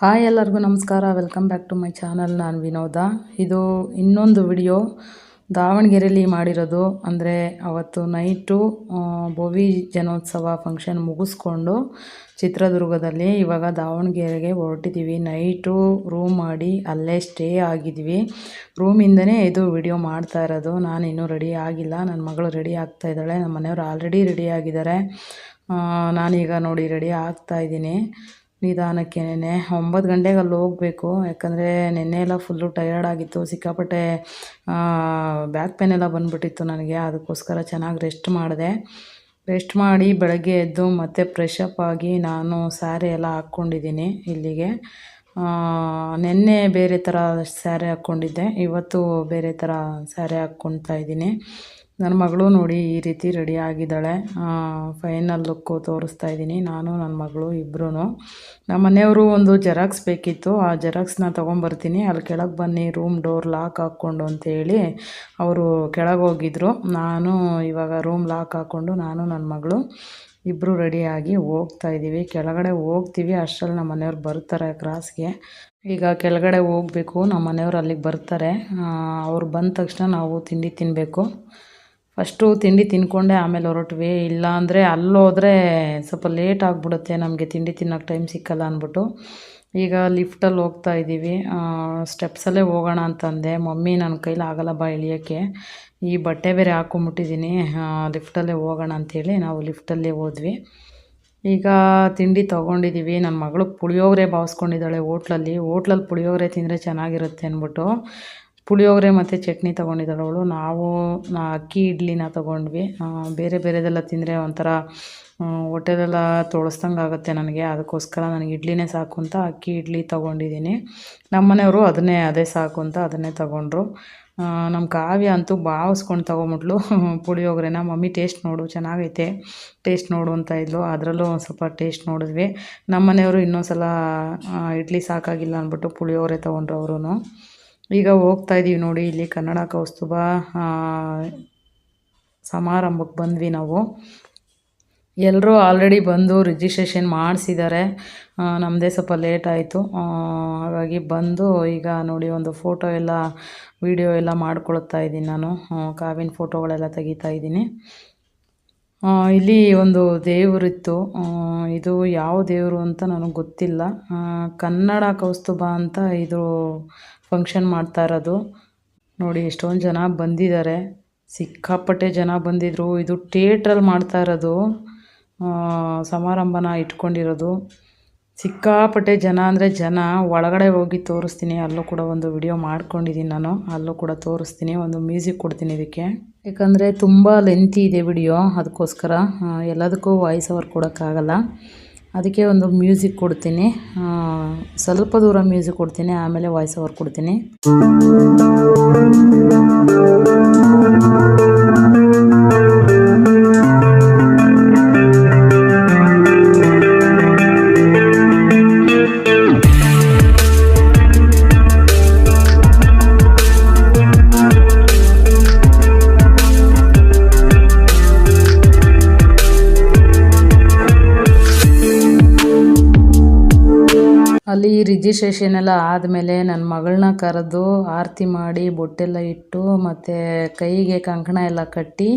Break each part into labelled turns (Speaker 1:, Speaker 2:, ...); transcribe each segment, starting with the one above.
Speaker 1: Hi ಎಲ್ಲರಿಗೂ ನಮಸ್ಕಾರ. Welcome back to my channel ನಾನು ವಿನೋದ. ಇದು ಇನ್ನೊಂದು ವಿಡಿಯೋ ದಾವಣಗೆರೆಯಲ್ಲಿ ಮಾಡಿರೋದು. ಅಂದರೆ ಅವತ್ತು ನೈಟು ಭೋವಿ ಜನೋತ್ಸವ ಫಂಕ್ಷನ್ ಮುಗಿಸ್ಕೊಂಡು ಚಿತ್ರದುರ್ಗದಲ್ಲಿ ಇವಾಗ ದಾವಣಗೆರೆಗೆ ಹೊರಟಿದ್ದೀವಿ ನೈಟು ರೂಮ್ ಮಾಡಿ ಅಲ್ಲೇ ಸ್ಟೇ ಆಗಿದ್ವಿ. ರೂಮಿಂದನೇ ಇದು ವಿಡಿಯೋ ಮಾಡ್ತಾ ಇರೋದು. ನಾನು ಇನ್ನೂ ರೆಡಿ ಆಗಿಲ್ಲ. ನನ್ನ ಮಗಳು ರೆಡಿ ಆಗ್ತಾ ಇದ್ದಾಳೆ. ನಮ್ಮ ಮನೆಯವರು ಆಲ್ರೆಡಿ ರೆಡಿ ಆಗಿದ್ದಾರೆ. ನಾನೀಗ ನೋಡಿ ರೆಡಿ ಆಗ್ತಾ ಇದ್ದೀನಿ. ನಿಧಾನಕ್ಕೇನೆ ಒಂಬತ್ತು ಗಂಟೆಗೆ ಅಲ್ಲಿ ಹೋಗಬೇಕು. ಯಾಕಂದರೆ ನೆನ್ನೆ ಎಲ್ಲ ಫುಲ್ಲು ಟಯರ್ಡ್ ಆಗಿತ್ತು. ಸಿಕ್ಕಾಪಟ್ಟೆ ಬ್ಯಾಕ್ ಪೇನ್ ಎಲ್ಲ ಬಂದ್ಬಿಟ್ಟಿತ್ತು ನನಗೆ. ಅದಕ್ಕೋಸ್ಕರ ಚೆನ್ನಾಗಿ ರೆಸ್ಟ್ ಮಾಡಿದೆ. ರೆಸ್ಟ್ ಮಾಡಿ ಬೆಳಗ್ಗೆ ಎದ್ದು ಮತ್ತೆ ಫ್ರೆಶ್ ಅಪ್ ಆಗಿ ನಾನು ಸ್ಯಾರಿ ಎಲ್ಲ ಹಾಕ್ಕೊಂಡಿದ್ದೀನಿ ಇಲ್ಲಿಗೆ. ನೆನ್ನೆ ಬೇರೆ ಥರ ಸ್ಯಾರಿ ಹಾಕ್ಕೊಂಡಿದ್ದೆ. ಇವತ್ತು ಬೇರೆ ಥರ ಸ್ಯಾರಿ ಹಾಕ್ಕೊತಾ ಇದ್ದೀನಿ. ನನ್ನ ಮಗಳು ನೋಡಿ ಈ ರೀತಿ ರೆಡಿ ಆಗಿದ್ದಾಳೆ. ಫೈನಲ್ ಲುಕ್ಕು ತೋರಿಸ್ತಾ ಇದ್ದೀನಿ. ನಾನು, ನನ್ನ ಮಗಳು ಇಬ್ಬರೂ ನಮ್ಮ ಮನೆಯವರು ಒಂದು ಜೆರಾಕ್ಸ್ ಬೇಕಿತ್ತು. ಆ ಜೆರಾಕ್ಸ್ನ ತೊಗೊಂಬರ್ತೀನಿ. ಅಲ್ಲಿ ಕೆಳಗೆ ಬನ್ನಿ ರೂಮ್ ಡೋರ್ ಲಾಕ್ ಹಾಕ್ಕೊಂಡು ಅಂತೇಳಿ ಅವರು ಕೆಳಗೆ ಹೋಗಿದ್ರು. ನಾನು ಇವಾಗ ರೂಮ್ ಲಾಕ್ ಹಾಕ್ಕೊಂಡು ನಾನು, ನನ್ನ ಮಗಳು ಇಬ್ಬರು ರೆಡಿಯಾಗಿ ಹೋಗ್ತಾ ಇದ್ದೀವಿ. ಕೆಳಗಡೆ ಹೋಗ್ತೀವಿ. ಅಷ್ಟರಲ್ಲಿ ನಮ್ಮ ಮನೆಯವ್ರು ಬರ್ತಾರೆ ಕ್ರಾಸ್ಗೆ ಈಗ ಕೆಳಗಡೆ ಹೋಗಬೇಕು. ನಮ್ಮ ಮನೆಯವ್ರು ಅಲ್ಲಿಗೆ ಬರ್ತಾರೆ. ಅವ್ರು ಬಂದ ತಕ್ಷಣ ನಾವು ತಿಂಡಿ ತಿನ್ನಬೇಕು ಫಸ್ಟು ತಿಂಡಿ ತಿನ್ಕೊಂಡೆ, ಆಮೇಲೆ ಹೊರಟ್ವಿ. ಇಲ್ಲ ಅಂದರೆ ಅಲ್ಲೋದ್ರೆ ಸ್ವಲ್ಪ ಲೇಟ್ ಆಗಿಬಿಡುತ್ತೆ ನಮಗೆ ತಿಂಡಿ ತಿನ್ನೋಕೆ ಟೈಮ್ ಸಿಕ್ಕಲ್ಲ ಅಂದ್ಬಿಟ್ಟು. ಈಗ ಲಿಫ್ಟಲ್ಲಿ ಹೋಗ್ತಾ ಇದ್ದೀವಿ. ಸ್ಟೆಪ್ಸಲ್ಲೇ ಹೋಗೋಣ ಅಂತಂದೆ. ಮಮ್ಮಿ ನನ್ನ ಕೈಲಿ ಆಗಲ್ಲ ಬಾ ಇಳಿಯೋಕ್ಕೆ. ಈ ಬಟ್ಟೆ ಬೇರೆ ಹಾಕೊಂಬಿಟ್ಟಿದ್ದೀನಿ. ಲಿಫ್ಟಲ್ಲೇ ಹೋಗೋಣ ಅಂಥೇಳಿ ನಾವು ಲಿಫ್ಟಲ್ಲೇ ಹೋದ್ವಿ. ಈಗ ತಿಂಡಿ ತೊಗೊಂಡಿದ್ದೀವಿ. ನನ್ನ ಮಗಳು ಪುಳಿಯೋಗರೆ ಬಾವಿಸ್ಕೊಂಡಿದ್ದಾಳೆ ಹೋಟ್ಲಲ್ಲಿ. ಹೋಟ್ಲಲ್ಲಿ ಪುಳಿಯೋಗರೆ ತಿಂದರೆ ಚೆನ್ನಾಗಿರುತ್ತೆ ಅಂದ್ಬಿಟ್ಟು. ಪುಳಿಯೋಗರೆ ಮತ್ತು ಚಟ್ನಿ ತೊಗೊಂಡಿದ್ದಾಳೆ ಅವಳು. ನಾವು ಅಕ್ಕಿ ಇಡ್ಲಿನ ತೊಗೊಂಡ್ವಿ. ಬೇರೆ ಬೇರೆದೆಲ್ಲ ತಿಂದರೆ ಒಂಥರ ಹೊಟ್ಟೆಲೆಲ್ಲ ತೊಳಸ್ದಂಗೆ ಆಗುತ್ತೆ ನನಗೆ. ಅದಕ್ಕೋಸ್ಕರ ನನಗೆ ಇಡ್ಲಿನೇ ಸಾಕು ಅಂತ ಅಕ್ಕಿ ಇಡ್ಲಿ ತೊಗೊಂಡಿದ್ದೀನಿ. ನಮ್ಮ ಮನೆಯವರು ಅದನ್ನೇ, ಅದೇ ಸಾಕು ಅಂತ ಅದನ್ನೇ ತೊಗೊಂಡ್ರು. ನಮ್ಮ ಕಾವ್ಯ ಅಂತೂ ಭಾವಿಸ್ಕೊಂಡು ತೊಗೊಂಬಿಟ್ಲು. ಪುಳಿಯೋಗರೆನ. ಮಮ್ಮಿ, ಟೇಸ್ಟ್ ನೋಡು, ಚೆನ್ನಾಗೈತೆ. ಟೇಸ್ಟ್ ನೋಡು ಅಂತ ಇದ್ಲು. ಅದರಲ್ಲೂ ಒಂದು ಸ್ವಲ್ಪ ಟೇಸ್ಟ್ ನೋಡಿದ್ವಿ. ನಮ್ಮ ಮನೆಯವರು ಇನ್ನೊಂದು ಸಲ ಇಡ್ಲಿ ಸಾಕಾಗಿಲ್ಲ ಅಂದ್ಬಿಟ್ಟು ಪುಳಿಯೋಗರೆ ತೊಗೊಂಡ್ರು ಅವರು ಈಗ ಹೋಗ್ತಾ ಇದ್ದೀವಿ ನೋಡಿ, ಇಲ್ಲಿ ಕನ್ನಡ ಕೌಸ್ತುಭ ಸಮಾರಂಭಕ್ಕೆ ಬಂದ್ವಿ ನಾವು. ಎಲ್ಲರೂ ಆಲ್ರೆಡಿ ಬಂದು ರಿಜಿಸ್ಟ್ರೇಷನ್ ಮಾಡಿಸಿದ್ದಾರೆ ನಮ್ಮದೇ ಸ್ವಲ್ಪ ಲೇಟ್ ಆಯಿತು. ಹಾಗಾಗಿ ಬಂದು ಈಗ ನೋಡಿ ಒಂದು ಫೋಟೋ ಎಲ್ಲ ವಿಡಿಯೋ ಎಲ್ಲ ಮಾಡ್ಕೊಳ್ತಾ ಇದ್ದೀನಿ ನಾನು. ಕಾವಿನ ಫೋಟೋಗಳೆಲ್ಲ ತೆಗಿತಾ ಇದ್ದೀನಿ. ಇಲ್ಲಿ ಒಂದು ದೇವರಿತ್ತು. ಇದು ಯಾವ ದೇವರು ಅಂತ ನನಗೆ ಗೊತ್ತಿಲ್ಲ. ಕನ್ನಡ ಕೌಸ್ತುಭ ಅಂತ ಇದು ಫಂಕ್ಷನ್ ಮಾಡ್ತಾ ಇರೋದು. ನೋಡಿ, ಎಷ್ಟೊಂದು ಜನ ಬಂದಿದ್ದಾರೆ. ಸಿಕ್ಕಾಪಟ್ಟೆ ಜನ ಬಂದಿದ್ರು. ಇದು ಥಿಯೇಟ್ರಲ್ಲಿ ಮಾಡ್ತಾ ಇರೋದು. ಸಮಾರಂಭನ ಇಟ್ಕೊಂಡಿರೋದು. ಸಿಕ್ಕಾಪಟ್ಟೆ ಜನ ಅಂದರೆ ಜನ ಒಳಗಡೆ ಹೋಗಿ ತೋರಿಸ್ತೀನಿ. ಅಲ್ಲೂ ಕೂಡ ಒಂದು ವಿಡಿಯೋ ಮಾಡ್ಕೊಂಡಿದ್ದೀನಿ ನಾನು. ಅಲ್ಲೂ ಕೂಡ ತೋರಿಸ್ತೀನಿ. ಒಂದು ಮ್ಯೂಸಿಕ್ ಕೊಡ್ತೀನಿ ಇದಕ್ಕೆ. ಯಾಕಂದರೆ ತುಂಬ ಲೆಂತಿ ಇದೆ ವಿಡಿಯೋ ಅದಕ್ಕೋಸ್ಕರ ಎಲ್ಲದಕ್ಕೂ ವಾಯ್ಸ್ ಓವರ್ ಕೊಡೋಕ್ಕಾಗಲ್ಲ. ಅದಕ್ಕೆ ಒಂದು ಮ್ಯೂಸಿಕ್ ಕೊಡ್ತೀನಿ. ಸ್ವಲ್ಪ ದೂರ ಮ್ಯೂಸಿಕ್ ಕೊಡ್ತೀನಿ ಆಮೇಲೆ ವಾಯ್ಸ್ ಓವರ್ ಕೊಡ್ತೀನಿ. ಅಲ್ಲಿ ರಿಜಿಸ್ಟ್ರೇಷನ್ ಎಲ್ಲ ಆದಮೇಲೆ ನನ್ನ ಮಗಳನ್ನ ಕರೆದು ಆರತಿ ಮಾಡಿ ಬೊಟ್ಟೆಲ್ಲ ಇಟ್ಟು ಮತ್ತು ಕೈಗೆ ಕಂಕಣ ಎಲ್ಲ ಕಟ್ಟಿ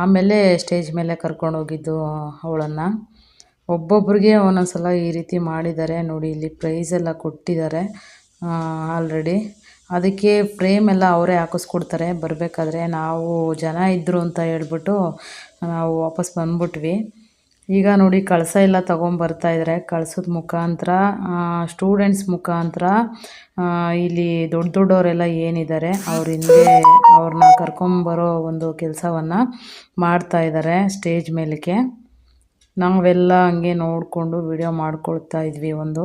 Speaker 1: ಆಮೇಲೆ ಸ್ಟೇಜ್ ಮೇಲೆ ಕರ್ಕೊಂಡೋಗಿದ್ದು ಅವಳನ್ನು. ಒಬ್ಬೊಬ್ರಿಗೆ ಒಂದೊಂದು ಸಲ ಈ ರೀತಿ ಮಾಡಿದ್ದಾರೆ. ನೋಡಿ, ಇಲ್ಲಿ ಪ್ರೈಸ್ ಎಲ್ಲ ಕೊಟ್ಟಿದ್ದಾರೆ ಆಲ್ರೆಡಿ ಅದಕ್ಕೆ ಫ್ರೇಮ್ ಎಲ್ಲ ಅವರೇ ಹಾಕಿಸ್ಕೊಡ್ತಾರೆ. ಬರಬೇಕಾದ್ರೆ ನಾವು ಜನ ಇದ್ದರು ಅಂತ ಹೇಳ್ಬಿಟ್ಟು ನಾವು ವಾಪಸ್ ಬಂದ್ಬಿಟ್ವಿ. ಈಗ ನೋಡಿ ಕಳಸ ಎಲ್ಲ ತೊಗೊಂಬರ್ತಾ ಇದ್ದಾರೆ ಕಳಸದ ಮುಖಾಂತರ ಸ್ಟೂಡೆಂಟ್ಸ್ ಮುಖಾಂತರ ಇಲ್ಲಿ ದೊಡ್ಡ ದೊಡ್ಡವರೆಲ್ಲ ಏನಿದ್ದಾರೆ ಅವ್ರ ಹಿಂದೆ ಅವ್ರನ್ನ ಕರ್ಕೊಂಬರೋ ಒಂದು ಕೆಲಸವನ್ನು ಮಾಡ್ತಾ ಇದ್ದಾರೆ ಸ್ಟೇಜ್ ಮೇಲಕ್ಕೆ. ನಾವೆಲ್ಲ ಹಂಗೆ ನೋಡಿಕೊಂಡು ವಿಡಿಯೋ ಮಾಡ್ಕೊಳ್ತಾ ಇದ್ವಿ ಒಂದು.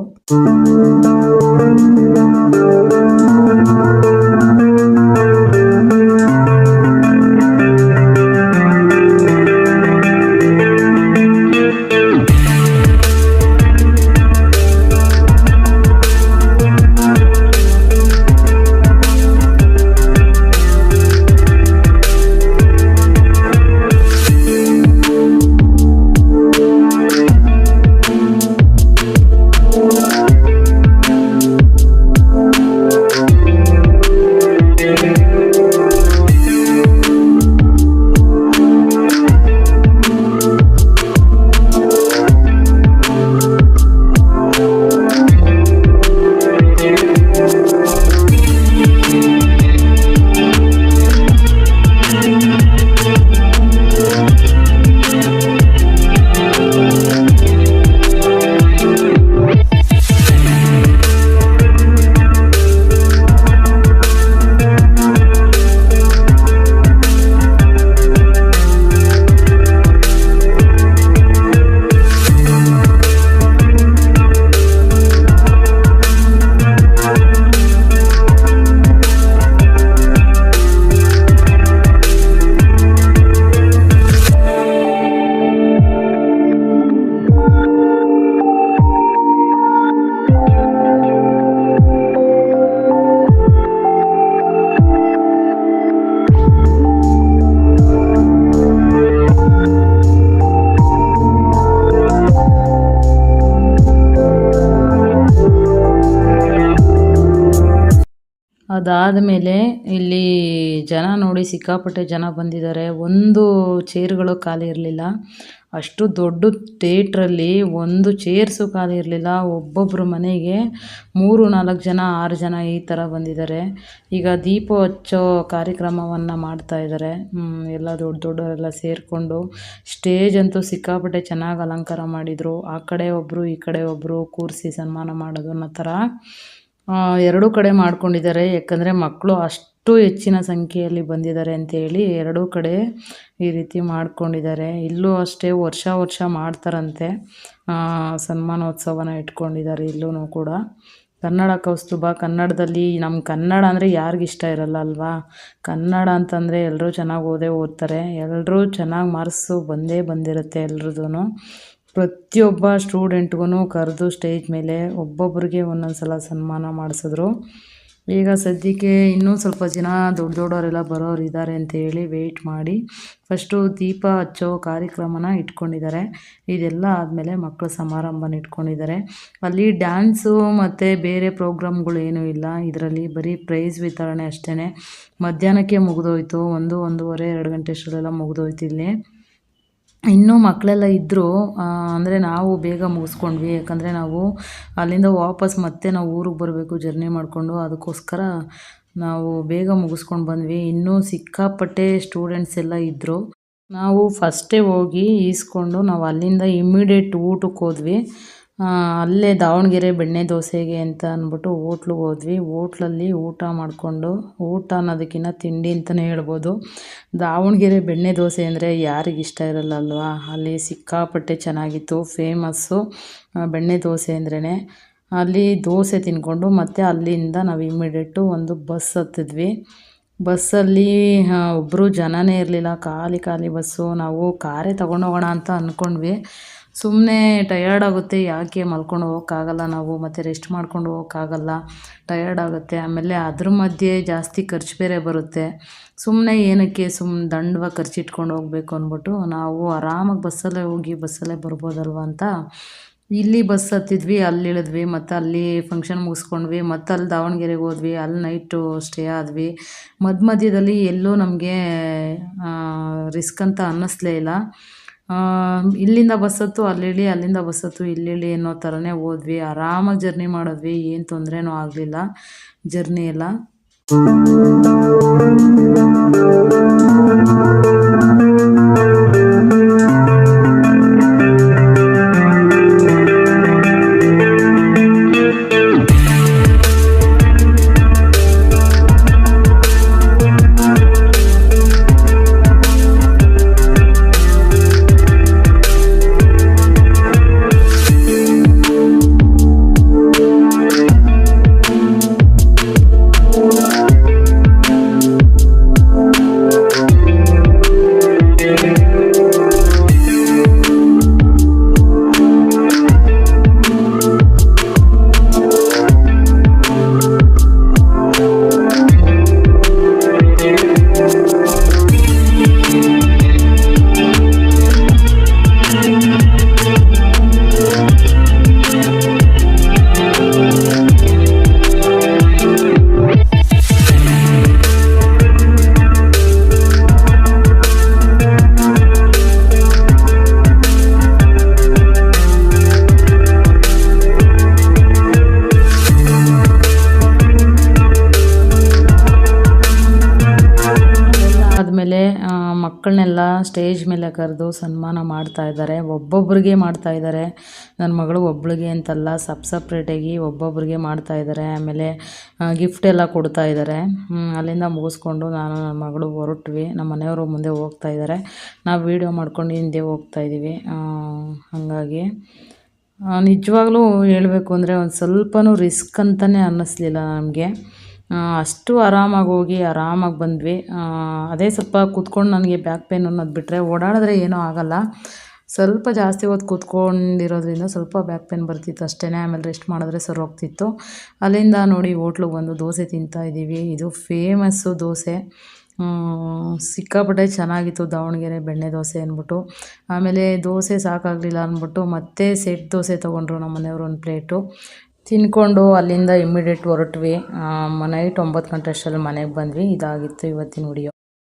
Speaker 1: ಅದಾದಮೇಲೆ ಇಲ್ಲಿ ಜನ ನೋಡಿ ಸಿಕ್ಕಾಪಟ್ಟೆ ಜನ ಬಂದಿದ್ದಾರೆ. ಒಂದು ಚೇರ್ಗಳು ಖಾಲಿ ಇರಲಿಲ್ಲ. ಅಷ್ಟು ದೊಡ್ಡ ಥಿಯೇಟ್ರಲ್ಲಿ ಒಂದು ಚೇರ್ಸು ಖಾಲಿ ಇರಲಿಲ್ಲ. ಒಬ್ಬೊಬ್ಬರು ಮನೆಗೆ ಮೂರು, ನಾಲ್ಕು ಜನ, ಆರು ಜನ ಈ ಥರ ಬಂದಿದ್ದಾರೆ. ಈಗ ದೀಪ ಹಚ್ಚೋ ಕಾರ್ಯಕ್ರಮವನ್ನು ಮಾಡ್ತಾ ಇದ್ದಾರೆ. ಎಲ್ಲ ದೊಡ್ಡ ದೊಡ್ಡವರೆಲ್ಲ ಸೇರಿಕೊಂಡು ಸ್ಟೇಜ್ ಅಂತೂ ಸಿಕ್ಕಾಪಟ್ಟೆ ಚೆನ್ನಾಗಿ ಅಲಂಕಾರ ಮಾಡಿದರು. ಆ ಕಡೆ ಒಬ್ಬರು ಈ ಕಡೆ ಒಬ್ಬರು ಕೂರಿಸಿ ಸನ್ಮಾನ ಮಾಡೋದು ಅನ್ನೋ ಥರ ಎರಡೂ ಕಡೆ ಮಾಡ್ಕೊಂಡಿದ್ದಾರೆ. ಯಾಕಂದರೆ ಮಕ್ಕಳು ಅಷ್ಟು ಹೆಚ್ಚಿನ ಸಂಖ್ಯೆಯಲ್ಲಿ ಬಂದಿದ್ದಾರೆ ಅಂತೇಳಿ ಎರಡೂ ಕಡೆ ಈ ರೀತಿ ಮಾಡ್ಕೊಂಡಿದ್ದಾರೆ. ಇಲ್ಲೂ ಅಷ್ಟೇ ವರ್ಷ ವರ್ಷ ಮಾಡ್ತಾರಂತೆ. ಸನ್ಮಾನೋತ್ಸವನ ಇಟ್ಕೊಂಡಿದ್ದಾರೆ ಇಲ್ಲೂ ಕೂಡ. ಕನ್ನಡ ಕೌಸ್ತುಭ, ಕನ್ನಡದಲ್ಲಿ ನಮ್ಮ ಕನ್ನಡ ಅಂದರೆ ಯಾರಿಗಿಷ್ಟ ಇರಲ್ಲ ಅಲ್ವಾ? ಕನ್ನಡ ಅಂತಂದರೆ ಎಲ್ಲರೂ ಚೆನ್ನಾಗಿ ಓದೇ ಓದ್ತಾರೆ. ಎಲ್ಲರೂ ಚೆನ್ನಾಗಿ ಮಾರ್ಕ್ಸು ಬಂದೇ ಬಂದಿರುತ್ತೆ ಎಲ್ರದ್ದು ಪ್ರತಿಯೊಬ್ಬ ಸ್ಟೂಡೆಂಟ್ಗೂ ಕರೆದು ಸ್ಟೇಜ್ ಮೇಲೆ ಒಬ್ಬೊಬ್ಬರಿಗೆ ಒಂದೊಂದು ಸಲ ಸನ್ಮಾನ ಮಾಡಿಸಿದ್ರು. ಈಗ ಸದ್ಯಕ್ಕೆ ಇನ್ನೂ ಸ್ವಲ್ಪ ಜನ ದೊಡ್ಡ ದೊಡ್ಡವರೆಲ್ಲ ಬರೋರು ಇದ್ದಾರೆ ಅಂತ ಹೇಳಿ ವೆಯ್ಟ್ ಮಾಡಿ. ಫಸ್ಟು ದೀಪ ಹಚ್ಚೋ ಕಾರ್ಯಕ್ರಮನ ಇಟ್ಕೊಂಡಿದ್ದಾರೆ. ಇದೆಲ್ಲ ಆದಮೇಲೆ ಮಕ್ಕಳ ಸಮಾರಂಭನ ಇಟ್ಕೊಂಡಿದ್ದಾರೆ. ಅಲ್ಲಿ ಡ್ಯಾನ್ಸು ಮತ್ತು ಬೇರೆ ಪ್ರೋಗ್ರಾಮ್ಗಳು ಏನೂ ಇಲ್ಲ. ಇದರಲ್ಲಿ ಬರೀ ಪ್ರೈಸ್ ವಿತರಣೆ ಅಷ್ಟೇ ಮಧ್ಯಾಹ್ನಕ್ಕೆ ಮುಗಿದೋಯ್ತು. ಒಂದು ಒಂದೂವರೆ, ಎರಡು ಗಂಟೆ ಅಷ್ಟರಲ್ಲೆಲ್ಲ ಮುಗಿದೋಯ್ತು ಇಲ್ಲಿ. ಇನ್ನೂ ಮಕ್ಕಳೆಲ್ಲ ಇದ್ದರು ಅಂದರೆ ನಾವು ಬೇಗ ಮುಗಿಸ್ಕೊಂಡ್ವಿ. ಯಾಕಂದರೆ ನಾವು ಅಲ್ಲಿಂದ ವಾಪಸ್ ಮತ್ತೆ ನಾವು ಊರಿಗೆ ಬರಬೇಕು, ಜರ್ನಿ ಮಾಡಿಕೊಂಡು. ಅದಕ್ಕೋಸ್ಕರ ನಾವು ಬೇಗ ಮುಗಿಸ್ಕೊಂಡು ಬಂದ್ವಿ. ಇನ್ನೂ ಸಿಕ್ಕಾಪಟ್ಟೆ ಸ್ಟೂಡೆಂಟ್ಸ್ ಎಲ್ಲ ಇದ್ದರು ನಾವು ಫಸ್ಟೇ ಹೋಗಿ ಈಸ್ಕೊಂಡು ನಾವು ಅಲ್ಲಿಂದ ಇಮ್ಮಿಡಿಯೇಟ್ ಊಟಕ್ಕೆ ಹೋದ್ವಿ. ಅಲ್ಲೇ ದಾವಣಗೆರೆ ಬೆಣ್ಣೆ ದೋಸೆಗೆ ಅಂತ ಅಂದ್ಬಿಟ್ಟು ಹೋಟ್ಲಿಗೆ ಹೋದ್ವಿ. ಹೋಟ್ಲಲ್ಲಿ ಊಟ ಮಾಡಿಕೊಂಡು, ಊಟ ಅನ್ನೋದಕ್ಕಿಂತ ತಿಂಡಿ ಅಂತಲೇ ಹೇಳ್ಬೋದು. ದಾವಣಗೆರೆ ಬೆಣ್ಣೆ ದೋಸೆ ಅಂದರೆ ಯಾರಿಗೆ ಇಷ್ಟ ಇರಲ್ಲ ಅಲ್ವಾ ಅಲ್ಲಿ ಸಿಕ್ಕಾಪಟ್ಟೆ ಚೆನ್ನಾಗಿತ್ತು, ಫೇಮಸ್ಸು. ಬೆಣ್ಣೆ ದೋಸೆ ಅಂದ್ರೇ ಅಲ್ಲಿ ದೋಸೆ ತಿಂದ್ಕೊಂಡು ಮತ್ತು ಅಲ್ಲಿಂದ ನಾವು ಇಮ್ಮಿಡಿಯೇಟು ಒಂದು ಬಸ್ ಹತ್ತಿದ್ವಿ. ಬಸ್ಸಲ್ಲಿ ಒಬ್ಬರು ಜನನೇ ಇರಲಿಲ್ಲ. ಖಾಲಿ ಖಾಲಿ ಬಸ್ಸು. ನಾವು ಕಾರೇ ತೊಗೊಂಡೋಗೋಣ ಅಂತ ಅಂದ್ಕೊಂಡ್ವಿ ಸುಮ್ಮನೆ ಟಯರ್ಡ್ ಆಗುತ್ತೆ, ಯಾಕೆ ಮಲ್ಕೊಂಡು ಹೋಗೋಕ್ಕಾಗಲ್ಲ ನಾವು, ಮತ್ತು ರೆಸ್ಟ್ ಮಾಡ್ಕೊಂಡು ಹೋಗೋಕ್ಕಾಗಲ್ಲ ಟಯರ್ಡ್ ಆಗುತ್ತೆ. ಆಮೇಲೆ ಅದ್ರ ಮಧ್ಯೆ ಜಾಸ್ತಿ ಖರ್ಚು ಬೇರೆ ಬರುತ್ತೆ. ಸುಮ್ಮನೆ ಏನಕ್ಕೆ ಸುಮ್ಮನೆ ದಂಡವಾಗಿ ಖರ್ಚಿಟ್ಕೊಂಡು ಹೋಗ್ಬೇಕು ಅಂದ್ಬಿಟ್ಟು ನಾವು ಆರಾಮಾಗಿ ಬಸ್ಸಲ್ಲೇ ಹೋಗಿ ಬಸ್ಸಲ್ಲೇ ಬರ್ಬೋದಲ್ವ ಅಂತ ಇಲ್ಲಿ ಬಸ್ ಹತ್ತಿದ್ವಿ, ಅಲ್ಲಿ ಇಳಿದ್ವಿ, ಮತ್ತು ಅಲ್ಲಿ ಫಂಕ್ಷನ್ ಮುಗಿಸ್ಕೊಂಡ್ವಿ, ಮತ್ತು ಅಲ್ಲಿ ದಾವಣಗೆರೆಗೆ ಹೋದ್ವಿ, ಅಲ್ಲಿ ನೈಟು ಸ್ಟೇ ಆದ್ವಿ. ಮಧ್ಯ ಮಧ್ಯದಲ್ಲಿ ಎಲ್ಲೂ ನಮಗೆ ರಿಸ್ಕ್ ಅಂತ ಅನ್ನಿಸ್ಲೇ ಇಲ್ಲ. ಇಲ್ಲಿಂದ ಬಸ್ ಹತ್ತು ಅಲ್ಲಿ ಇಳಿ ಅಲ್ಲಿಂದ ಬಸ್ ಹತ್ತು ಇಲ್ಲಿ ಅನ್ನೋ ಥರನೇ ಹೋದ್ವಿ. ಆರಾಮಾಗಿ ಜರ್ನಿ ಮಾಡಿದ್ವಿ. ಏನು ತೊಂದರೆನೂ ಆಗಲಿಲ್ಲ. ಜರ್ನಿ ಎಲ್ಲ. ಮಕ್ಕಳನ್ನೆಲ್ಲ ಸ್ಟೇಜ್ ಮೇಲೆ ಕರೆದು ಸನ್ಮಾನ ಮಾಡ್ತಾ ಇದ್ದಾರೆ. ಒಬ್ಬೊಬ್ಬರಿಗೆ ಮಾಡ್ತಾ ಇದ್ದಾರೆ. ನನ್ನ ಮಗಳು ಒಬ್ಬಳಿಗೆ ಅಂತಲ್ಲ, ಸಪ್ ಸಪ್ರೇಟಾಗಿ ಒಬ್ಬೊಬ್ಬರಿಗೆ ಮಾಡ್ತಾ ಇದ್ದಾರೆ. ಆಮೇಲೆ ಗಿಫ್ಟ್ ಎಲ್ಲ ಕೊಡ್ತಾ ಇದ್ದಾರೆ. ಅಲ್ಲಿಂದ ಮುಗಿಸ್ಕೊಂಡು ನಾನು ನನ್ನ ಮಗಳು ಹೊರಟ್ವಿ. ನಮ್ಮ ಮನೆಯವರು ಮುಂದೆ ಹೋಗ್ತಾ ಇದ್ದಾರೆ. ನಾವು ವೀಡಿಯೋ ಮಾಡ್ಕೊಂಡು ಹಿಂದೆ ಹೋಗ್ತಾ ಇದ್ದೀವಿ ಹಾಗಾಗಿ ನಿಜವಾಗ್ಲೂ ಹೇಳಬೇಕು ಅಂದರೆ ಒಂದು ಸ್ವಲ್ಪನೂ ರಿಸ್ಕ್ ಅಂತಲೇ ಅನ್ನಿಸ್ಲಿಲ್ಲ ನಮಗೆ. ಅಷ್ಟು ಆರಾಮಾಗಿ ಹೋಗಿ ಆರಾಮಾಗಿ ಬಂದ್ವಿ. ಅದೇ ಸ್ವಲ್ಪ ಕೂತ್ಕೊಂಡು ನನಗೆ ಬ್ಯಾಕ್ ಪೇನ್ ಅನ್ನೋದು ಬಿಟ್ಟರೆ ಓಡಾಡಿದ್ರೆ ಏನೂ ಆಗಲ್ಲ. ಸ್ವಲ್ಪ ಜಾಸ್ತಿ ಹೊತ್ತು ಕೂತ್ಕೊಂಡಿರೋದ್ರಿಂದ ಸ್ವಲ್ಪ ಬ್ಯಾಕ್ ಪೇನ್ ಬರ್ತಿತ್ತು ಅಷ್ಟೇ ಆಮೇಲೆ ರೆಸ್ಟ್ ಮಾಡಿದ್ರೆ ಸರಿ ಹೋಗ್ತಿತ್ತು. ಅಲ್ಲಿಂದ ನೋಡಿ ಹೋಟ್ಲಿಗೆ ಬಂದು ದೋಸೆ ತಿಂತಾಯಿದ್ದೀವಿ ಇದು ಫೇಮಸ್ಸು ದೋಸೆ. ಸಿಕ್ಕಾಪಟ್ಟೆ ಚೆನ್ನಾಗಿತ್ತು ದಾವಣಗೆರೆ ಬೆಣ್ಣೆ ದೋಸೆ ಅಂದ್ಬಿಟ್ಟು. ಆಮೇಲೆ ದೋಸೆ ಸಾಕಾಗಲಿಲ್ಲ ಅಂದ್ಬಿಟ್ಟು ಮತ್ತೆ ಸೆಟ್ ದೋಸೆ ತೊಗೊಂಡ್ರು ನಮ್ಮ ಮನೆಯವರು ಒಂದು ಪ್ಲೇಟು ತಿನ್ಕೊಂಡು ಅಲ್ಲಿಂದ ಇಮ್ಮಿಡಿಯೇಟ್ ಹೊರಟ್ವಿ. ನೈಟ್ ಒಂಬತ್ತು ಗಂಟೆ ಅಷ್ಟರಲ್ಲಿ ಮನೆಗೆ ಬಂದ್ವಿ. ಇದಾಗಿತ್ತು ಇವತ್ತಿನ ವಿಡಿಯೋ